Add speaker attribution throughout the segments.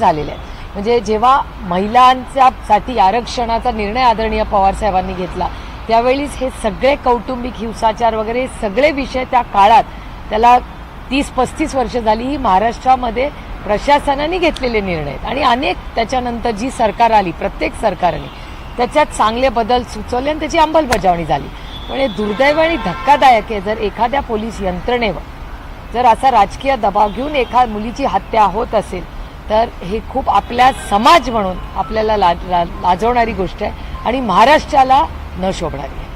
Speaker 1: झालेले आहेत. म्हणजे जेव्हा महिलांच्यासाठी आरक्षणाचा निर्णय आदरणीय पवारसाहेबांनी घेतला त्यावेळीच हे सगळे कौटुंबिक हिंसाचार वगैरे सगळे विषय त्या काळात त्याला तीस पस्तीस वर्ष झाली ही महाराष्ट्रामध्ये प्रशासनाने घेतलेले निर्णय आणि अनेक त्याच्यानंतर जी सरकार आली प्रत्येक सरकारने त्याच्यात चांगले बदल सुचवले आणि त्याची अंमलबजावणी झाली. पण हे दुर्दैव आणि धक्कादायक आहे जर एखाद्या पोलीस यंत्रणेवर जर असा राजकीय दबाव घेऊन एखाद्या मुलीची हत्या होत असेल तर हे खूप आपल्या समाज म्हणून आपल्याला लाज लाजवणारी गोष्ट आहे आणि महाराष्ट्राला न शोभणारी आहे.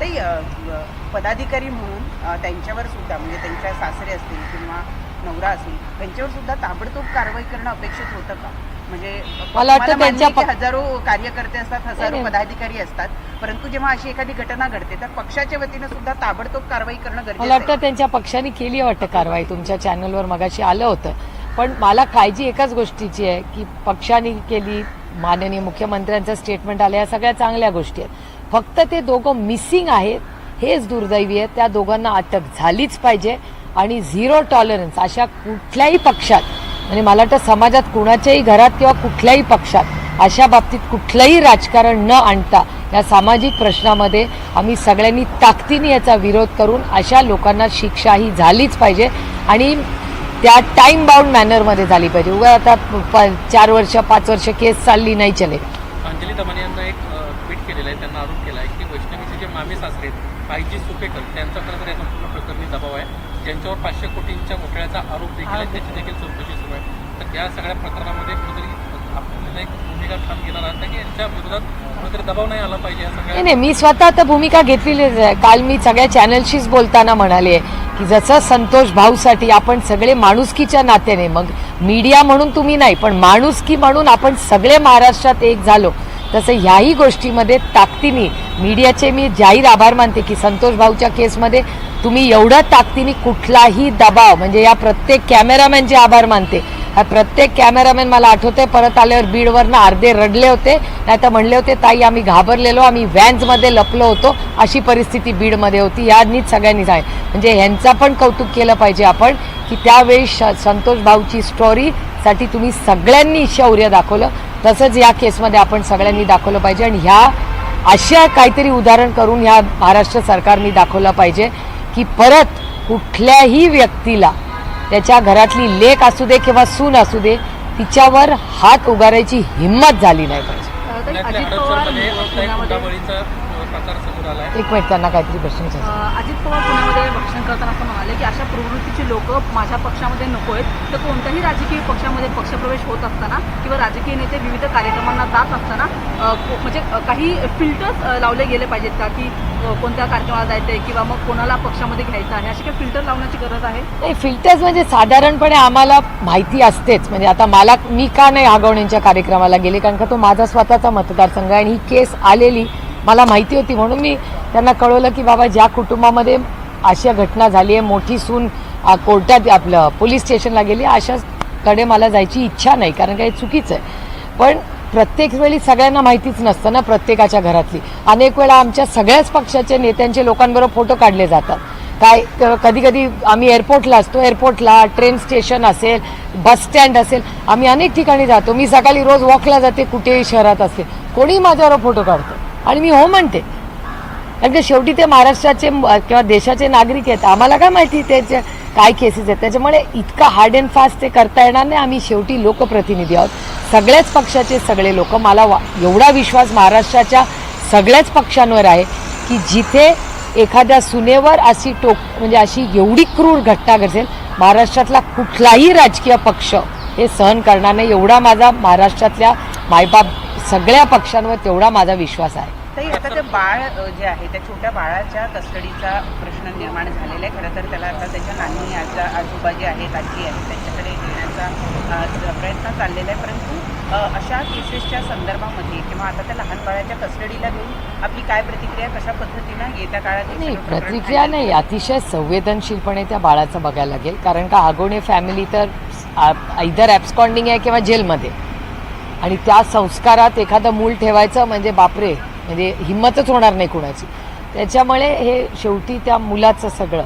Speaker 2: ते पदाधिकारी म्हणून त्यांच्यावर सुद्धा म्हणजे त्यांच्या सासरे असतील किंवा नवरा असेल त्यांच्यावर सुद्धा ताबडतोब कारवाई करणं अपेक्षित होतं का? म्हणजे
Speaker 1: मला वाटतं
Speaker 2: मला
Speaker 1: त्यांच्या
Speaker 2: हजारो कार्यकर्ते असतात हजारो. पदाधिकारी असतात परंतु जेव्हा अशी एखादी घटना घडते तर पक्षाच्या वतीनं सुद्धा ताबडतोब कारवाई करणं
Speaker 1: मला
Speaker 2: गरजेचं
Speaker 1: वाटतं
Speaker 2: आहे.
Speaker 1: त्यांच्या पक्षाने केली वाटतं कारवाई. तुमच्या चॅनलवर मगाशी आलं होतं. पण मला काळजी एकाच गोष्टीची आहे की पक्षाने केली माननीय मुख्यमंत्र्यांचं स्टेटमेंट आलं या सगळ्या चांगल्या गोष्टी आहेत. फक्त ते दोघं मिसिंग आहेत हेच दुर्दैवी आहे. त्या दोघांना अटक झालीच पाहिजे आणि झिरो टॉलरन्स अशा कुठल्याही पक्षात म्हणजे मला वाटतं समाजात कुणाच्याही घरात किंवा कुठल्याही पक्षात अशा बाबतीत कुठलंही राजकारण न आणता या सामाजिक प्रश्नामध्ये आम्ही सगळ्यांनी ताकदीने याचा विरोध करून अशा लोकांना शिक्षा ही झालीच पाहिजे. आणि त्या टाइम बाउंड मॅनरमध्ये झाली पाहिजे. उगा आता प- चार वर्ष पाच वर्ष केस चालली नाही चले.
Speaker 3: अंजली दमाने यांना एक ट्विट केलेलं आहे त्यांना आरोप केला आहे की वैष्णवीचे जे मामे सासरे आहेत आयजी सुपेकर त्यांचा खरं तर या संपूर्ण प्रकरणी दबाव आहे. ज्यांच्यावर पाचशे कोटींच्या घोटाळ्याचा आरोप देखील आहे त्याची देखील चौकशी सुरू आहे. तर या सगळ्या प्रकरणामध्ये यांच्या विरोधात कुठेतरी दबाव नाही आला पाहिजे या
Speaker 1: नाही
Speaker 3: सगळ्या
Speaker 1: नाही मी स्वतः आता भूमिका घेतलेलीच आहे. काल मी सगळ्या चॅनलशीच बोलताना म्हणाले की जसं संतोष भाऊसाठी आपण सगळे माणुसकीच्या नात्याने मग मीडिया म्हणून तुम्ही नाही पण माणुसकी म्हणून आपण सगळे महाराष्ट्रात एक झालो. तसं ह्याही गोष्टीमध्ये ताकदीने मीडियाचे मी जाहीर आभार मानते की संतोष भाऊच्या केसमध्ये तुम्ही एवढं ताकदीने कुठलाही दबाव म्हणजे या प्रत्येक कॅमेरामॅनचे आभार मानते. हा प्रत्येक कॅमेरामॅन मला आठवते परत आल्यावर बीडवरनं अर्धे रडले होते. नाही तर म्हणले होते ताई आम्ही घाबरलेलो आम्ही व्हॅन्समध्ये लपलो होतो. अशी परिस्थिती बीडमध्ये होती. यानीच सगळ्यांनीच आहे म्हणजे ह्यांचा पण कौतुक केलं पाहिजे आपण की त्यावेळी श संतोष भाऊची स्टोरीसाठी तुम्ही सगळ्यांनी शौर्य दाखवलं. तसंच या केसमध्ये आपण सगळ्यांनी दाखवलं पाहिजे आणि ह्या अशा काहीतरी उदाहरण करून ह्या महाराष्ट्र सरकारने दाखवलं पाहिजे की परत कुठल्याही व्यक्तीला त्याच्या घरातली लेक असू दे किंवा सून असू दे तिच्यावर हात उगारायची हिंमत झाली नाही पाहिजे.
Speaker 3: एक आहे
Speaker 1: मिनिट त्यांना काहीतरी प्रश्न विचारायचा. आहे.
Speaker 4: अ, अजित पवार पुण्यामध्ये भाषण करताना असं म्हणाले की अशा प्रवृत्तीची लोक माझ्या पक्षामध्ये नको आहेत. तर कोणत्याही राजकीय पक्षामध्ये पक्षप्रवेश होत असताना किंवा राजकीय नेते विविध कार्यक्रमांना जात असताना अ, को- म्हणजे अ, काही फिल्टर्स लावले गेले पाहिजेत का? की अ, कोणत्या कार्यक्रमाला जायचं आहे किंवा मग कोणाला पक्षामध्ये घ्यायचं आहे? अशी काही फिल्टर लावण्याची गरज आहे?
Speaker 1: नाही फिल्टर्स म्हणजे साधारणपणे आम्हाला माहिती असतेच. म्हणजे आता मला मी का नाही आगवण्यांच्या कार्यक्रमाला गेले? कारण का तो माझा स्वतःचा मतदारसंघ आहे आणि ही केस आलेली मला माहिती होती म्हणून मी त्यांना कळवलं की बाबा ज्या कुटुंबामध्ये अशा घटना झाली आहे मोठी सून कोर्टात आपलं पोलीस स्टेशनला गेली अशाकडे मला जायची इच्छा नाही कारण काही चुकीचं आहे. पण प्रत्येक वेळी सगळ्यांना माहितीच नसतं ना प्रत्येकाच्या घरातली. अनेक वेळा आमच्या सगळ्याच पक्षाच्या नेत्यांचे लोकांबरोबर फोटो काढले जातात. काय कधी कधी आम्ही एअरपोर्टला असतो एअरपोर्टला ट्रेन स्टेशन असेल बस स्टँड असेल आम्ही अनेक ठिकाणी जातो. मी सकाळी रोज वॉकला जाते कुठेही शहरात असेल. कोणीही माझ्यावर फोटो काढतो. आणि मी हो म्हणते. कारण की शेवटी ते महाराष्ट्राचे किंवा देशाचे नागरिक आहेत. आम्हाला काय माहिती त्याच्या काय केसेस आहेत? त्याच्यामुळे इतका हार्ड अँड फास्ट ते करता येणार नाही. आम्ही शेवटी लोकप्रतिनिधी आहोत. सगळ्याच पक्षाचे सगळे लोक. मला वा एवढा विश्वास महाराष्ट्राच्या सगळ्याच पक्षांवर आहे की जिथे एखाद्या सुनेवर अशी टोक म्हणजे अशी एवढी क्रूर घटना घडेल महाराष्ट्रातला कुठलाही राजकीय पक्ष हे सहन करणार नाही. एवढा माझा महाराष्ट्रातल्या मायबाप सगळ्या पक्षांवर तेवढा माझा विश्वास आहे.
Speaker 2: ताई आता ते बाळ जे आहे त्या छोट्या बाळाच्या कस्टडीचा प्रश्न निर्माण झालेला आहे. खरं तर त्याला आता त्याच्या नानी आजा आजोबा जे आहेत आजी आहेत त्यांच्याकडे ज- प्रयत्न चाललेला आहे. परंतु अशा केसेसच्या संदर्भामध्ये किंवा आता त्या लहान बाळाच्या कस्टडीला घेऊन आपली काय प्रतिक्रिया कशा पद्धतीनं येत्या काळात
Speaker 1: नाही प्रतिक्रिया नाही. अतिशय संवेदनशीलपणे त्या बाळाचं बघायला लागेल. कारण का आगोणे फॅमिली तर इधर ॲब्स्कॉन्डिंग आहे किंवा जेलमध्ये आणि त्या संस्कारात एखादं मूल ठेवायचं म्हणजे बापरे म्हणजे हिंमतच होणार नाही कुणाची. त्याच्यामुळे हे शेवटी त्या मुलाचं सगळं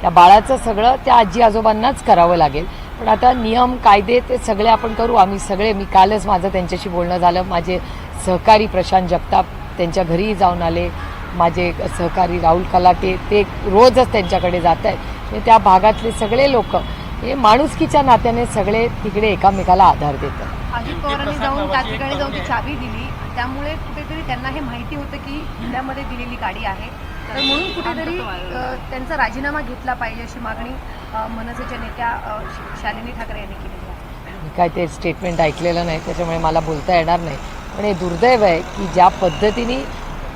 Speaker 1: त्या बाळाचं सगळं त्या आजी आजोबांनाच करावं लागेल. पण आता नियम कायदे ते सगळे आपण करू. आम्ही सगळे मी कालच माझं त्यांच्याशी बोलणं झालं. माझे सहकारी प्रशांत जगताप त्यांच्या घरीही जाऊन आले. माझे सहकारी राहुल कलाटे ते रोजच त्यांच्याकडे जात आहेत. त्या भागातले सगळे लोक हे माणुसकीच्या नात्याने सगळे तिकडे एकामेकाला आधार देतात.
Speaker 5: अजित पवारांनी जाऊन त्या ठिकाणी जाऊन ती चावी दिली. त्यामुळे कुठेतरी त्यांना हे माहिती होतं की जिल्ह्यामध्ये दिलेली गाडी आहे. तर म्हणून कुठेतरी त्यांचा राजीनामा घेतला पाहिजे अशी मागणी मनसेच्या नेत्या शालिनी ठाकरे यांनी केलेली आहे.
Speaker 1: मी काय ते स्टेटमेंट ऐकलेलं नाही त्याच्यामुळे मला बोलता येणार नाही. पण हे दुर्दैव आहे की ज्या पद्धतीने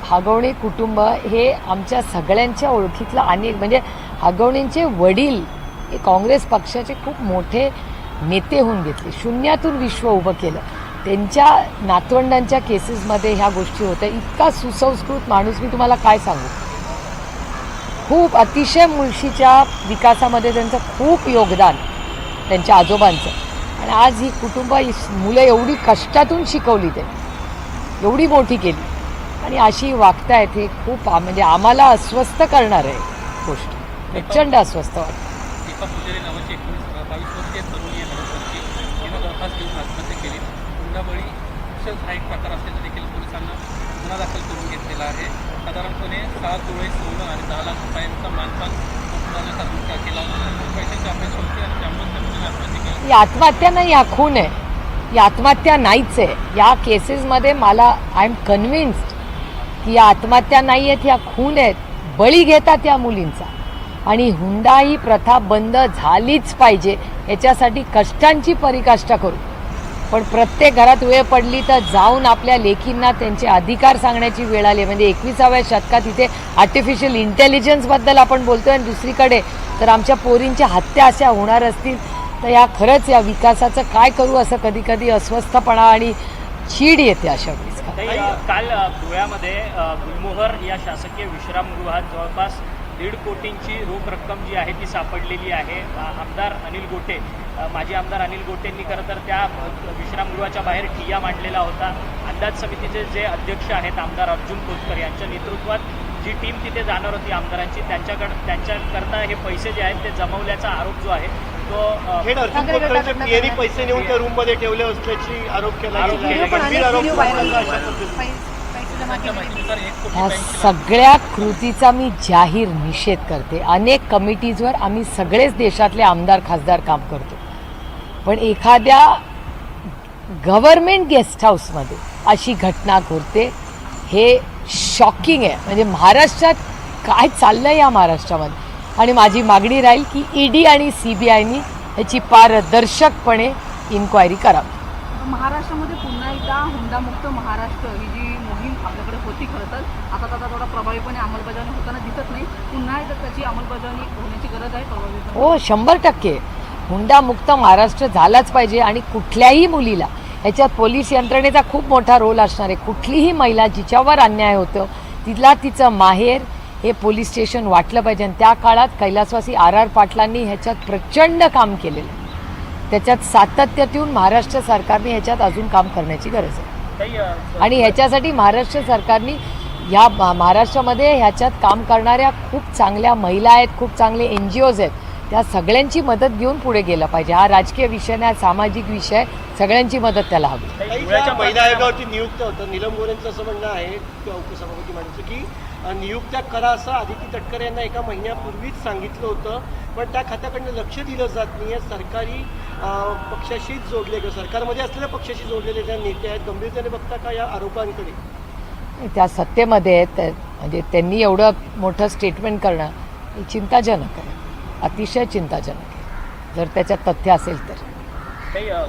Speaker 1: हागवणी कुटुंब हे आमच्या सगळ्यांच्या ओळखीतलं अनेक म्हणजे हागवणींचे वडील हे काँग्रेस पक्षाचे खूप मोठे नेते होऊन घेतले. शून्यातून विश्व उभं केलं. त्यांच्या नातवंडांच्या केसेसमध्ये ह्या गोष्टी होत्या. इतका सुसंस्कृत माणूस मी तुम्हाला काय सांगू? खूप अतिशय मुळशीच्या विकासामध्ये त्यांचं खूप योगदान त्यांच्या आजोबांचं. आणि आज ही कुटुंब मुलं एवढी कष्टातून शिकवली ते एवढी मोठी केली. आणि अशी वागतायत हे खूप म्हणजे आम्हाला अस्वस्थ करणार आहे गोष्ट. प्रचंड अस्वस्थ वाटतं.
Speaker 3: तिनं घेऊन आत्महत्या केली. हुंडाबळी असाच हा एक प्रकार असल्याचं देखील पोलिसांना गुन्हा दाखल करून घेतलेला आहे. साधारणपणे सहा तोळे सोनं आणि दहा लाख रुपयांचा मानपान कुटुंबाला धोका केला पैशांची अपेक्षा होती आणि त्यामुळे त्यांनी आत्महत्या केली.
Speaker 1: आत्महत्या नाही हा खून आहे. ही आत्महत्या नाहीच आहे. या केसेसमध्ये मला आय एम कन्व्हिन्स्ड की या आत्महत्या नाही आहेत ह्या खून आहेत. बळी घेतात या मुलींचा. आणि हुंडा ही प्रथा बंद झालीच पाहिजे. याच्यासाठी कष्टांची परिकाष्ठा करू. पण प्रत्येक घरात वेळ पडली तर जाऊन आपल्या लेखींना त्यांचे अधिकार सांगण्याची वेळ आली. म्हणजे एकविसाव्या शतकात इथे आर्टिफिशियल इंटेलिजन्सबद्दल आपण बोलतोय आणि दुसरीकडे तर आमच्या पोरींच्या हत्या अशा होणार असतील तर या खरंच या विकासाचं काय करू असं कधी कधी अस्वस्थपणा आणि चीड येते अशा वेळेस.
Speaker 6: काल धुळ्यामध्ये गुलमोहर या शासकीय विश्रामगृहात जवळपास दीड कोटींची रोख रक्कम जी आहे ती सापडलेली आहे. आमदार अनिल गोटे माजी आमदार अनिल गोटेंनी खरं तर त्या विश्रामगृहाच्या बाहेर ठिय्या मांडलेला होता. अंदाज समितीचे जे अध्यक्ष आहेत आमदार अर्जुन खोतकर यांच्या नेतृत्वात जी टीम तिथे जाणार होती आमदारांची त्यांच्याकडे त्यांच्याकरता हे पैसे जे आहेत ते जमवल्याचा आरोप जो आहे तो
Speaker 7: पैसे नेऊन त्या रूममध्ये ठेवले असल्याची आरोप केला.
Speaker 1: ह्या सगळ्या कृतीचा मी जाहीर निषेध करते. अनेक कमिटीजवर आम्ही सगळेच देशातले आमदार खासदार काम करतो. पण एखाद्या गव्हर्मेंट गेस्ट हाऊसमध्ये अशी घटना घडते हे शॉकिंग आहे. म्हणजे महाराष्ट्रात काय चाललं या महाराष्ट्रामध्ये? आणि माझी मागणी राहील की ईडी आणि सी बी आयनी ह्याची पारदर्शकपणे इन्क्वायरी करावी.
Speaker 4: महाराष्ट्रामध्ये पुन्हा एकदा हुंडामुक्त महाराष्ट्र ही जी मोहीम आपल्याकडे होती खरं तर आता त्याचा थोडा प्रभावीपणे अंमलबजावणी होताना दिसत नाही. पुन्हा एकदा त्याची अंमलबजावणी होण्याची गरज आहे प्रभावीपणे.
Speaker 1: हो शंभर टक्के. हुंडामुक्त महाराष्ट्र झालाच पाहिजे आणि कुठल्याही मुलीला. ह्याच्यात पोलीस यंत्रणेचा खूप मोठा रोल असणार आहे. कुठलीही महिला जिच्यावर अन्याय होतं तिला तिचं माहेर हे पोलीस स्टेशन वाटलं पाहिजे. आणि त्या काळात कैलासवासी आर आर पाटलांनी ह्याच्यात प्रचंड काम केलेलं त्याच्यात सातत्य ठेवून महाराष्ट्र सरकारने ह्याच्यात अजून काम करण्याची गरज आहे. आणि ह्याच्यासाठी महाराष्ट्र सरकारने ह्या महाराष्ट्रामध्ये ह्याच्यात काम करणाऱ्या खूप चांगल्या महिला आहेत खूप चांगले एन जी ओज आहेत. त्या सगळ्यांची मदत घेऊन पुढे गेलं पाहिजे. हा राजकीय विषय नाही हा सामाजिक विषय. सगळ्यांची मदत त्याला हवी.
Speaker 7: महिला आयोगावरती नियुक्त होतं. नीलम गोरेंचं असं म्हणणं आहे किंवा उपसभापती म्हणायचं की नियुक्त्या करा असं आदिती तटकरे यांना एका महिन्यापूर्वीच सांगितलं होतं पण त्या खात्याकडनं लक्ष दिलं जात नाही आहे. सरकारी पक्षाशीच जोडले ग सरकारमध्ये असलेल्या पक्षाशी जोडलेले त्या नेते आहेत गंभीरतेने बघता का या आरोपांकडे?
Speaker 1: त्या सत्तेमध्ये आहेत. त्या- म्हणजे त्यांनी एवढं मोठं स्टेटमेंट करणं हे चिंताजनक आहे. अतिशय चिंताजनक आहे. जर त्याच्यात तथ्य असेल तर.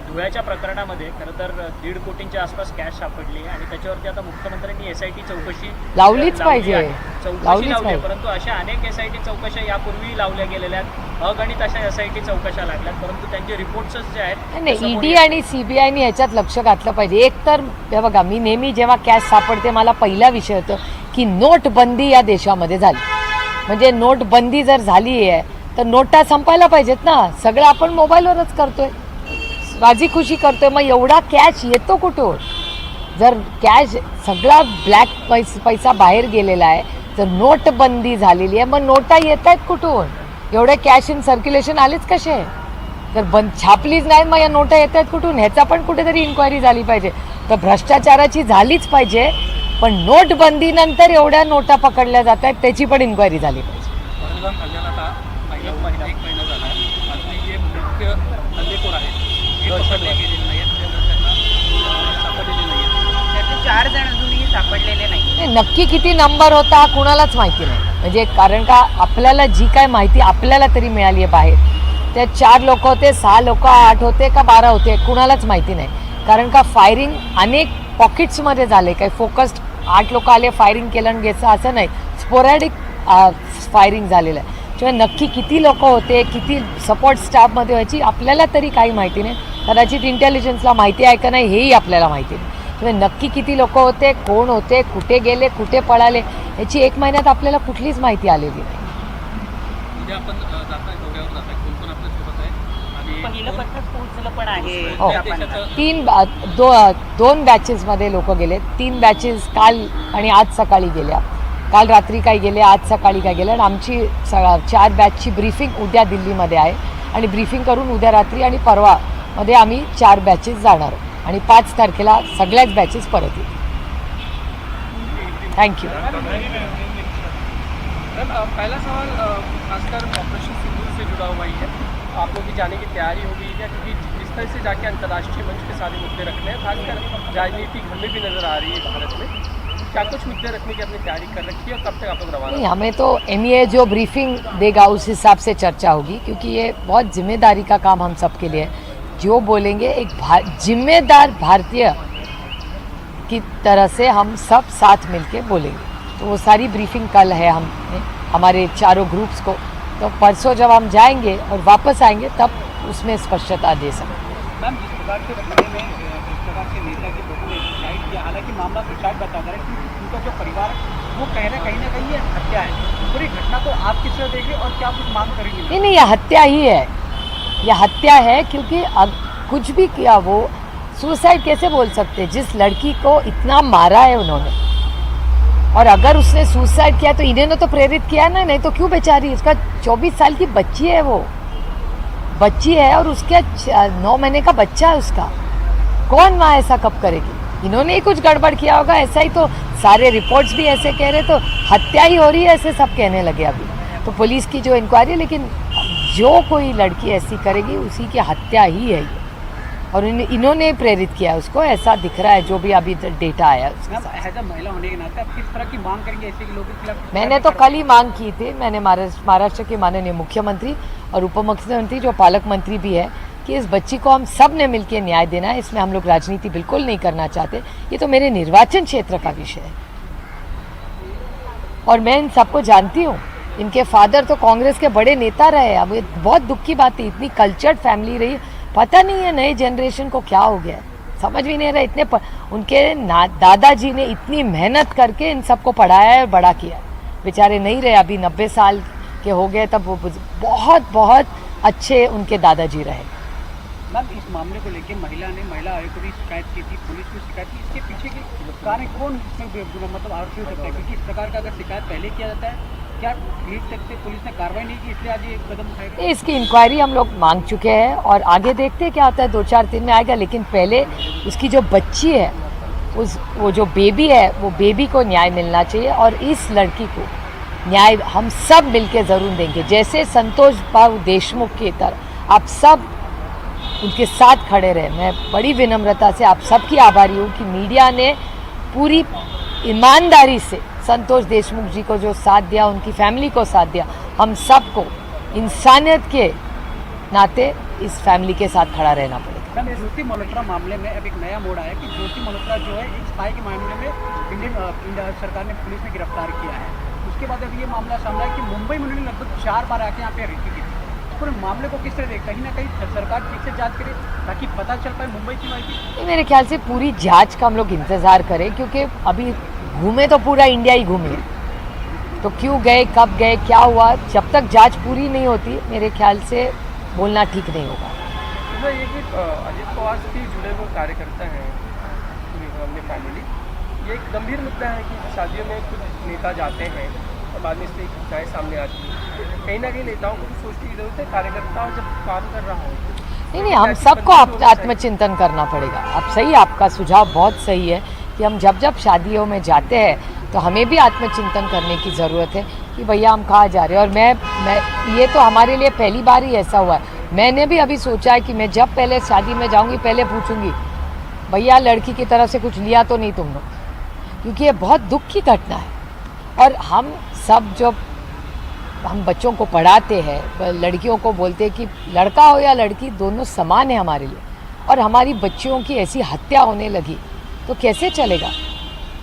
Speaker 6: धुळ्याच्या प्रकरणामध्ये खरं तर दीड कोटींच्या आसपास कॅश सापडली आणि त्याच्यावरती आता मुख्यमंत्र्यांनी एस आय टी चौकशी
Speaker 1: लावलीच
Speaker 6: लावली
Speaker 1: पाहिजे.
Speaker 6: चौकशी लावली. परंतु अशा अनेक एस आय टी चौकशा यापूर्वी लावल्या गेलेल्या आहेत. अगणित अशा एस आय टी चौकशा लागल्यात परंतु त्यांचे रिपोर्ट्सच जे आहेत
Speaker 1: ईडी
Speaker 6: येत
Speaker 1: आणि सीबीआयनी ह्याच्यात लक्ष घातलं पाहिजे. एक तर बघा मी नेहमी जेव्हा कॅश सापडते मला पहिला विषय होतो की नोटबंदी या देशामध्ये झाली. म्हणजे नोटबंदी जर झाली आहे तर नोटा संपायला पाहिजेत ना. सगळं आपण मोबाईलवरच करतोय. राजी खुशी करतोय. मग एवढा कॅश येतो कुठून? जर कॅश सगळा ब्लॅक पैस पैसा बाहेर गेलेला आहे जर नोटबंदी झालेली आहे. मग नोटा येत आहेत कुठून? एवढे कॅश इन सर्क्युलेशन आलेच कसे? जर बंद छापलीच नाही मग या नोटा येत आहेत कुठून? ह्याचा पण कुठेतरी इन्क्वायरी झाली पाहिजे. तर भ्रष्टाचाराची झालीच पाहिजे पण नोटबंदीनंतर एवढ्या नोटा पकडल्या जात आहेत त्याची पण इन्क्वायरी झाली पाहिजे.
Speaker 3: पहिला महिना एक महिना झाला. आहे अजूनही जे मुख्य हल्लेखोर आहेत. हे पकडले गेलेले नाही आहेत त्यांना त्यांना सापडलेले नाही आहेत
Speaker 2: त्यातले चार जण अजूनही सापडलेले नाही
Speaker 1: नाही, नक्की किती नंबर होता हा कुणालाच माहिती नाही. म्हणजे कारण का आपल्याला जी काय माहिती आपल्याला तरी मिळाली आहे बाहेर. त्या चार लोक होते सहा लोक आठ होते का बारा होते कुणालाच माहिती नाही. कारण का फायरिंग अनेक पॉकेट्समध्ये झाले. काही फोकस्ड आठ लोक आले फायरिंग केलं आणि घ्यायचं असं नाही. स्पोरॅडिक फायरिंग झालेलं आहे. किंवा नक्की किती लोक होते किती सपोर्ट स्टाफमध्ये व्हायची आपल्याला तरी काही माहिती नाही. कदाचित इंटेलिजन्सला माहिती आहे का नाही हेही आपल्याला माहिती नाही. किंवा नक्की किती लोक होते कोण होते कुठे गेले कुठे पळाले याची एक महिन्यात आपल्याला कुठलीच माहिती आलेली नाही.
Speaker 3: आहे.
Speaker 1: हो.
Speaker 3: देशाचं
Speaker 1: तीन दो दोन बॅचेसमध्ये लोक गेले. तीन बॅचेस काल आणि आज सकाळी गेल्या. काल रात्री काय गेले आज सकाळी काय गेले आणि आमची स- चार बॅचची ब्रीफिंग उद्या दिल्लीमध्ये आहे. आणि ब्रीफिंग करून उद्या रात्री आणि परवामध्ये आम्ही चार बॅचेस जाणार आणि पाच तारखेला सगळ्याच बॅचेस परत येतील. थँक्यू
Speaker 8: मैम पहला सवाल खासकर ऑपरेशन सिंदूर से जुड़ा हुआ ही। है आप लोग की जाने की तैयारी हो गई क्योंकि जिस तरह से जाके अंतर्राष्ट्रीय मंच पे सारे मुद्दे रखने हैं खासकर राजनीति घर में भी नज़र आ रही है भारत में। क्या कुछ मुद्दे रखने की अपनी तैयारी कर रखी है और कब तक आप लोग रवाना
Speaker 1: नहीं हमें तो एम जो ब्रीफिंग देगा उस हिसाब से चर्चा होगी क्योंकि ये बहुत ज़िम्मेदारी का काम हम सबके लिए है। जो बोलेंगे एक भा, जिम्मेदार भारतीय की तरह से हम सब साथ मिलके बोलेंगे। तो वो सारी ब्रीफिंग कल है हम हमारे चारों ग्रुप्स को। तो परसों जब हम जाएँगे और वापस आएँगे तब उसमें स्पष्टता दे सकते
Speaker 6: मैम जिस प्रकार पुणे में जिस प्रकार से नेता के किया हालाँकि मामला सुसाइड बताता है कि उनका जो परिवार वो कह रहे कहीं ना कहीं ये हत्या है। पूरी घटना को आप किस तरह देख रहे और क्या कुछ मांग करेंगे?
Speaker 1: नहीं नहीं, ये हत्या ही है। ये हत्या है क्योंकि अब कुछ भी किया वो सुसाइड कैसे बोल सकते जिस लड़की को इतना मारा है उन्होंने। और अगर उसने सुसाइड किया तो इन्होंने तो प्रेरित किया ना, नहीं तो क्यों बेचारी? उसका 24 साल की बच्ची है वो। बच्ची है और उसके नौ महीने का बच्चा है उसका। कौन वहाँ ऐसा कब करेगी? इन्होंने ही कुछ गड़बड़ किया होगा ऐसा ही तो सारे रिपोर्ट्स भी ऐसे कह रहे तो हत्या ही हो रही है ऐसे सब कहने लगे अभी। तो पुलिस की जो इंक्वायरी लेकिन जो कोई लड़की ऐसी करेगी उसी की हत्या ही है ये। और इन, इन्होंने प्रेरित किया उसको ऐसा दिख रहा है जो भी अभी डेटा आया उसके साथ।
Speaker 6: महिला होने के नाते आप किस तरह की मांग करेंगे ऐसे लोगों के खिलाफ
Speaker 1: मैंने तो कल ही मांग की थी मैंने महाराष्ट्र के माननीय मुख्यमंत्री और उप मुख्यमंत्री जो पालक मंत्री भी है कि इस बच्ची को हम सबने मिलकर न्याय देना है, इसमें हम लोग राजनीति बिल्कुल नहीं करना चाहते। ये तो मेरे निर्वाचन क्षेत्र का विषय है। और मैं इन सबको जानती हूँ। इनके फादर तो कांग्रेस के बड़े नेता रहे अब ये बहुत दुख की बात है, इतनी कल्चर्ड फैमिली रही। पता नहीं है नए जनरेशन को क्या हो गया समझ भी नहीं रहा, इतने प... उनके दादाजी ने इतनी मेहनत करके इन सबको पढ़ाया है और बड़ा किया। बेचारे नहीं रहे, अभी नब्बे साल के हो गए, तब वो बहुत बहुत अच्छे उनके दादाजी रहे।
Speaker 6: मैम इस मामले को लेकर महिला ने, महिला आयोग को भी शिकायत की थी, पुलिस को शिकायत की। इसके पीछे के कारण कौन इसमें मतलब आरोपी हो सकता है? क्योंकि इस प्रकार का अगर शिकायत पहले किया जाता है, क्या पुलिस ने कार्रवाई नहीं की, इसलिए आज ये कदम
Speaker 1: इसकी इंक्वायरी हम लोग मांग चुके हैं और आगे देखते हैं क्या होता है। दो चार दिन में आएगा, लेकिन पहले उसकी जो बच्ची है, उस, वो जो बेबी है, वो बेबी को न्याय मिलना चाहिए और इस लड़की को न्याय हम सब मिलके ज़रूर देंगे। जैसे संतोष बाबू देशमुख की तरह, आप सब उनके साथ खड़े रहे। मैं बड़ी विनम्रता से आप सबकी आभारी हूँ कि मीडिया ने पूरी ईमानदारी से संतोष देशमुख जी को जो साथ दिया, उनकी फैमिली को साथ दिया, हम सबको इंसानियत के नाते इस फैमिली के साथ खड़ा रहना पड़ेगा।
Speaker 6: मैम ज्योति मल्होत्रा मामले में अब एक नया मोड़ आया कि ज्योति मल्होत्रा जो है एक स्पाई के मामले में इंडियन इंडिया सरकार ने पुलिस ने गिरफ़्तार किया है। उसके बाद अब ये मामला सामने आया कि मुंबई में उन्होंने लगभग चार बार आके यहाँ पे रेकी की पूरे मामले को किस तरह देख कहीं ना कहीं सरकार ठीक से जाँच करे ताकि पता चल पाए मुंबई की
Speaker 1: ये मेरे ख्याल से पूरी जाँच का हम लोग इंतज़ार करें क्योंकि अभी घूमे तो पूरा इंडिया ही घूमे। तो क्यों गए कब गए क्या हुआ जब तक जाँच पूरी नहीं होती मेरे ख्याल से बोलना ठीक नहीं होगा।
Speaker 8: इसमें ये कि अजित पवार से जुड़े हुए कार्यकर्ता हैं पूरी अपनी फैमिली ये एक गंभीर मुद्दा है कि शादियों में कुछ नेता जाते हैं और बाद में इस तरह की घटनाएँ सामने आती हैं। कहीं ना कहीं नेताओं को भी सोचने की ज़रूरत है कार्यकर्ता जब काम कर रहा हो
Speaker 1: नहीं नहीं हम सबको आप, आत्मचिंतन करना पड़ेगा। अब सही आपका सुझाव बहुत सही है कि हम जब जब शादियों में जाते हैं तो हमें भी आत्मचिंतन करने की ज़रूरत है कि भैया हम कहाँ जा रहे हैं। और मैं मैं ये तो हमारे लिए पहली बार ही ऐसा हुआ है। मैंने भी अभी सोचा है कि मैं जब पहले शादी में जाऊँगी पहले पूछूँगी भैया लड़की की तरफ़ से कुछ लिया तो नहीं तुम लोग क्योंकि ये बहुत दुख की घटना है। और हम सब जब हम बच्चों को पढ़ाते हैं लड़कियों को बोलते हैं कि लड़का हो या लड़की, दोनों समान है हमारे लिए। और हमारी बच्चियों की ऐसी हत्या होने लगी तो कैसे चलेगा?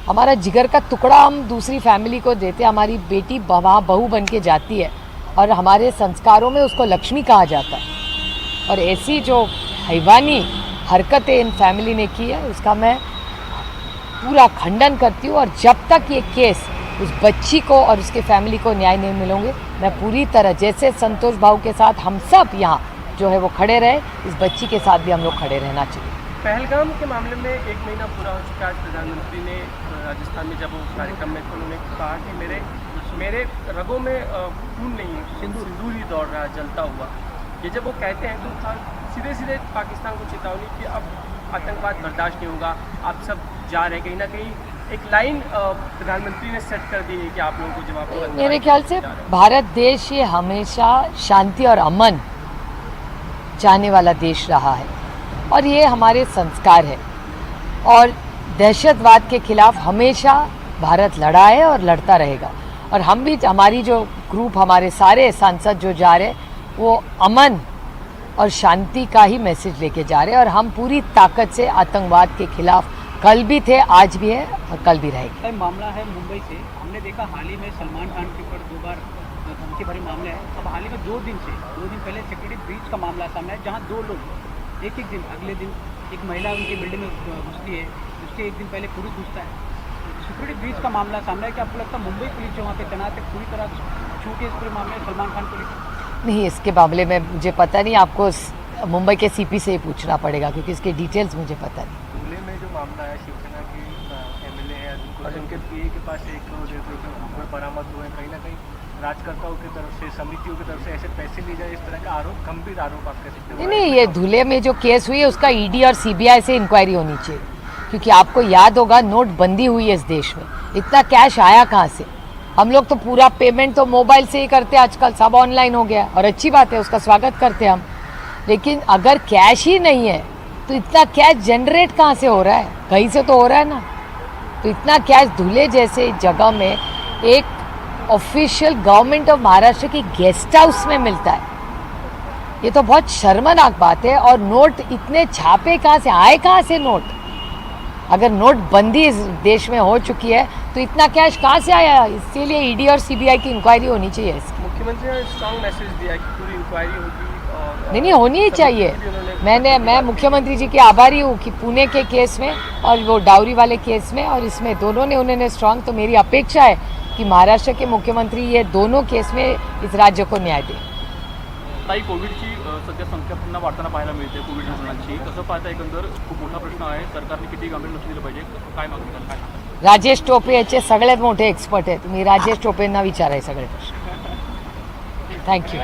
Speaker 1: हमारा जिगर का टुकड़ा हम दूसरी फैमिली को देते हमारी बेटी वहाँ बहू बन के जाती है, और हमारे संस्कारों में उसको लक्ष्मी कहा जाता है। और ऐसी जो हैवानी हरकतें इन फैमिली ने की है, उसका मैं पूरा खंडन करती हूँ, और जब तक ये केस उस बच्ची को और उसके फैमिली को न्याय नहीं मिलोगे। मैं पूरी तरह जैसे संतोष भाव के साथ हम सब यहाँ जो है वो खड़े रहे, इस बच्ची के साथ भी हम लोग खड़े रहना चाहिए।
Speaker 8: पहलगाम के मामले में एक महीना पूरा हो चुका है प्रधानमंत्री ने राजस्थान में जब वो कार्यक्रम में उन्होंने कहा कि मेरे मेरे रगों में खून नहीं है, सिंदूर सिंदूर ही दौड़ रहा जलता हुआ। ये जब वो कहते हैं तो सीधे सीधे पाकिस्तान को चेतावनी कि अब आतंकवाद बर्दाश्त नहीं होगा, आप सब जा रहे कहीं ना कहीं एक लाइन प्रधानमंत्री ने सेट कर दी है कि आप लोगों को आप
Speaker 1: मेरे ख्याल से। भारत देश ये हमेशा शांति और अमन चाहने वाला देश रहा है और ये हमारे संस्कार है। और दहशतवाद के खिलाफ हमेशा भारत लड़ा है और लड़ता रहेगा। और हम भी, हमारी जो ग्रुप हमारे सारे सांसद जो जा रहे वो अमन और शांति का ही मैसेज लेके जा रहे हैं। और हम पूरी ताकत से आतंकवाद के खिलाफ कल भी थे आज भी है और कल भी रहेंगे।
Speaker 9: मामला है मुंबई से। हमने देखा हाल ही में सलमान खान के ऊपर दो बार धमकी भरे मामले हैं। अब हाल ही में दो दिन से दो दिन पहले सिक्योरिटी ब्रीच का मामला सामने है जहाँ दो लोग एक एक दिन अगले दिन एक महिला उनकी बिल्डिंग में घुसती है उसके एक दिन पहले पुरुष घुसता है। सिक्योरिटी ब्रीच का मामला सामने है कि आपको लगता है मुंबई पुलिस जो वहाँ पे तैनात है पूरी तरह छूट है इस पूरे मामले सलमान खान पुलिस
Speaker 1: नहीं इसके मामले में मुझे पता नहीं आपको मुंबई के सीपी से ही पूछना पड़ेगा क्योंकि इसके डिटेल्स मुझे पता नहीं।
Speaker 8: मामला है शिवसेना के एमएलए है और उनके पीए के पास एक करोड़ डेढ़ करोड़ रुपये बरामद हुए कहीं ना कहीं राजकर्ताओं की तरफ़ से समितियों की तरफ़ से ऐसे पैसे लिए जाए इस तरह का आरोप गंभीर आरोप आप कह सकते हो।
Speaker 1: नहीं नहीं ये धुले में जो केस हुई है उसका ईडी और सीबीआई से इंक्वायरी होनी चाहिए। क्योंकि आपको याद होगा नोटबंदी हुई है इस देश में। इतना कैश आया कहाँ से? हम लोग तो पूरा पेमेंट तो मोबाइल से ही करते हैं आजकल सब ऑनलाइन हो गया और अच्छी बात है उसका स्वागत करते हैं हम। लेकिन अगर कैश ही नहीं है तो इतना कैश जनरेट कहाँ से हो रहा है? कहीं से तो हो रहा है ना। तो इतना कैश धुले जैसे जगह में एक ऑफिशियल गवर्नमेंट ऑफ़ महाराष्ट्र की गेस्ट हाउस में मिलता है। ये तो बहुत शर्मनाक बात है और नोट इतने छापे कहाँ से, आए कहाँ से नोट अगर नोटबंदी इस देश में हो चुकी है तो इतना कैश कहाँ से आया? इसीलिए ईडी और सीबीआई की इंक्वायरी होनी चाहिए
Speaker 8: मुख्यमंत्री ने स्ट्रॉन्ग मैसेज दिया कि पूरी इंक्वायरी होगी।
Speaker 1: नहीं नहीं होनी ही चाहिए। मैंने मैं मुख्यमंत्री जी के आभारी हूँ कि पुणे के केस में और वो डाउरी वाले केस में और इसमें दोनों ने उन्होंने स्ट्रांग तो मेरी अपेक्षा है कि महाराष्ट्र के मुख्यमंत्री ये दोनों केस में इस राज्य को न्याय दें।
Speaker 3: ताई कोविडची सध्या संख्या पुन्हा वाढताना पाहायला मिळते कोविड रुग्णांची. कसं पाहता एकंदर खूप मोठा प्रश्न आहे. सरकारने किती गांभीर्य लक्ष दिलं पाहिजे? काय मागणी? काय?
Speaker 1: राजेश टोपे याचे सगळ्यात मोठे एक्सपर्ट आहेत. तुम्ही राजेश टोपेंना विचाराय सगळे प्रश्न. थँक्यू